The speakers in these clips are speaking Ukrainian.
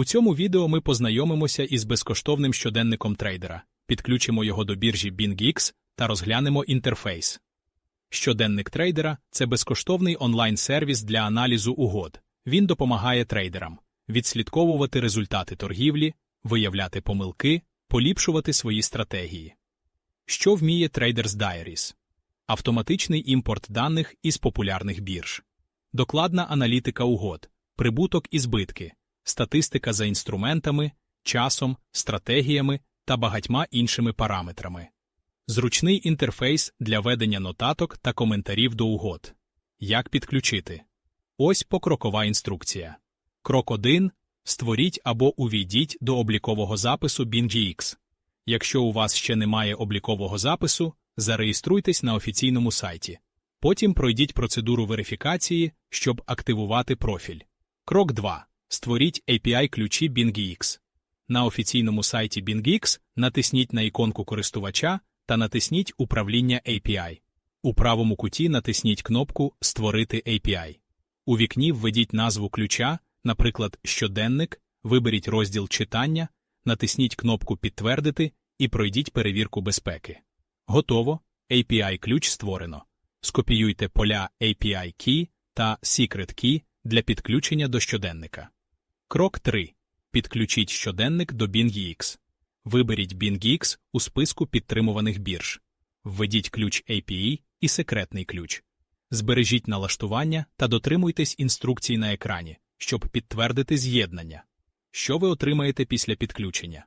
У цьому відео ми познайомимося із безкоштовним щоденником трейдера, підключимо його до біржі BingX та розглянемо інтерфейс. Щоденник трейдера це безкоштовний онлайн-сервіс для аналізу угод. Він допомагає трейдерам відслідковувати результати торгівлі, виявляти помилки, поліпшувати свої стратегії. Що вміє Traders Diaries? Автоматичний імпорт даних із популярних бірж, докладна аналітика угод, прибуток і збитки, статистика за інструментами, часом, стратегіями та багатьма іншими параметрами. Зручний інтерфейс для ведення нотаток та коментарів до угод. Як підключити? Ось покрокова інструкція. Крок 1. Створіть або увійдіть до облікового запису BingX. Якщо у вас ще немає облікового запису, зареєструйтесь на офіційному сайті. Потім пройдіть процедуру верифікації, щоб активувати профіль. Крок 2. Створіть API-ключі BingX. На офіційному сайті BingX натисніть на іконку користувача та натисніть Управління API. У правому куті натисніть кнопку Створити API. У вікні введіть назву ключа, наприклад, щоденник, виберіть розділ читання, натисніть кнопку Підтвердити і пройдіть перевірку безпеки. Готово. API-ключ створено. Скопіюйте поля API Key та Secret Key для підключення до щоденника. Крок 3. Підключіть щоденник до BingX. Виберіть BingX у списку підтримуваних бірж. Введіть ключ API і секретний ключ. Збережіть налаштування та дотримуйтесь інструкцій на екрані, щоб підтвердити з'єднання. Що ви отримаєте після підключення?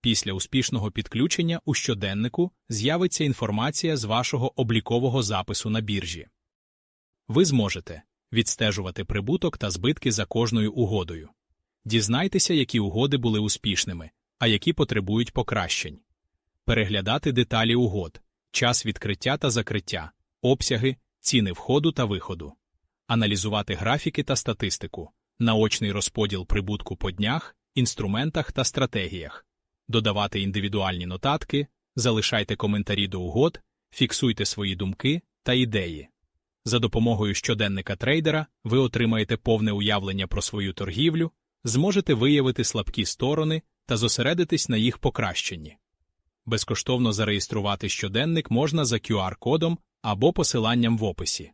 Після успішного підключення у щоденнику з'явиться інформація з вашого облікового запису на біржі. Ви зможете відстежувати прибуток та збитки за кожною угодою. Дізнайтеся, які угоди були успішними, а які потребують покращень. Переглядати деталі угод, час відкриття та закриття, обсяги, ціни входу та виходу. Аналізувати графіки та статистику, наочний розподіл прибутку по днях, інструментах та стратегіях додавати індивідуальні нотатки, залишайте коментарі до угод, фіксуйте свої думки та ідеї. За допомогою щоденника трейдера ви отримаєте повне уявлення про свою торгівлю, зможете виявити слабкі сторони та зосередитись на їх покращенні. Безкоштовно зареєструвати щоденник можна за QR-кодом або посиланням в описі.